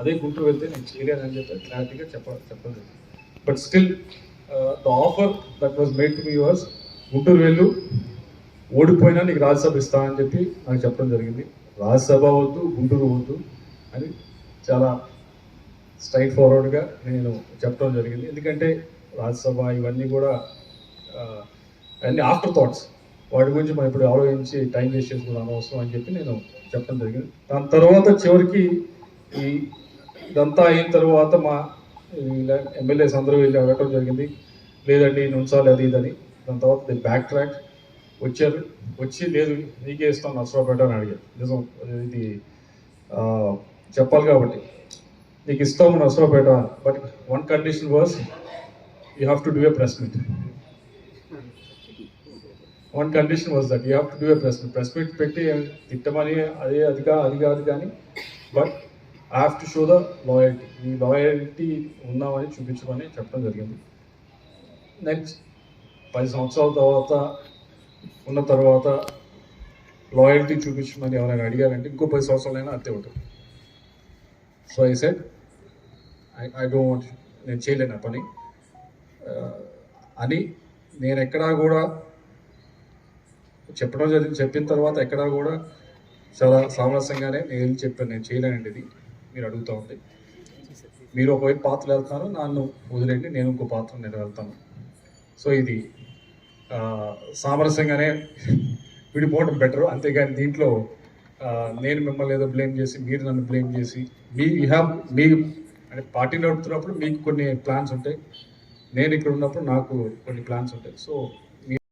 అదే గుంటూరు వెళ్తే నేను చేయలేనని చెప్పి క్లారిటీగా చెప్ప చెప్పలేదు. But still the offer that was made to me was Guntur వెళ్ళు ఓడిపోయినా నీకు రాజ్యసభ ఇస్తానని చెప్పి నాకు చెప్పడం జరిగింది. రాజ్యసభ వద్దు గుంటూరు వద్దు అని చాలా స్ట్రైట్ ఫార్వర్డ్గా నేను చెప్పడం జరిగింది. ఎందుకంటే రాజ్యసభ ఇవన్నీ కూడా అన్ని ఆఫ్టర్ థాట్స్ వాటి గురించి మనం ఇప్పుడు ఆలోచించి టైం వేస్ట్ చేసుకుని అనవసరం అని చెప్పి నేను చెప్పడం జరిగింది. దాని తర్వాత చివరికి ఈ ఇదంతా అయిన తర్వాత మా ఎమ్మెల్యేస్ అందరూ వెళ్ళి అడగటం జరిగింది. లేదండి నుంచాలి అది ఇదని దాని తర్వాత బ్యాక్ ట్రాక్ వచ్చారు. వచ్చి లేదు నీకే ఇస్తాం నర్సరావుపేట అని అడిగారు. నిజం ఇది చెప్పాలి కాబట్టి. నీకు ఇస్తాము Narasaraopet but one condition was you have to do a press meet one condition was that you have to do a press meet press meet పెట్టి తిట్టమని అదే అది కా అది కాదు కానీ but I have to show the loyalty ఈ loyalty ఉన్నామని చూపించమని చెప్పడం జరిగింది. నెక్స్ట్ పది సంవత్సరాల తర్వాత ఉన్న తర్వాత లాయల్టీ చూపించమని ఎవరైనా అడిగారంటే ఇంకో పది సంవత్సరాలైనా అంతే ఉంటుంది. So I said I I don't want నేను చేయలేను ఆ పని. Uh, అని నేను ఎక్కడా కూడా చెప్పడం జరిగింది చెప్పిన తర్వాత ఎక్కడా కూడా చాలా సామరస్యంగానే నేను వెళ్ళి చెప్పాను నేను చేయలేనండి ఇది. మీరు అడుగుతూ ఉంటే. మీరు ఒకవైపు పాత్రలు వెళ్తాను నన్ను వదిలేండి నేను ఇంకో పాత్ర నేను వెళ్తాను. సో ఇది సామరస్యంగానే విడిపోవడం బెటర్ అంతేగాని దీంట్లో నేను మిమ్మల్ని ఏదో బ్లేమ్ చేసి మీరు నన్ను బ్లేమ్ చేసి మీ యూ హ్యావ్ మీ అంటే పార్టీ నడుపుతున్నప్పుడు మీకు కొన్ని ప్లాన్స్ ఉంటాయి. నేను ఇక్కడ ఉన్నప్పుడు నాకు కొన్ని ప్లాన్స్ ఉంటాయి. సో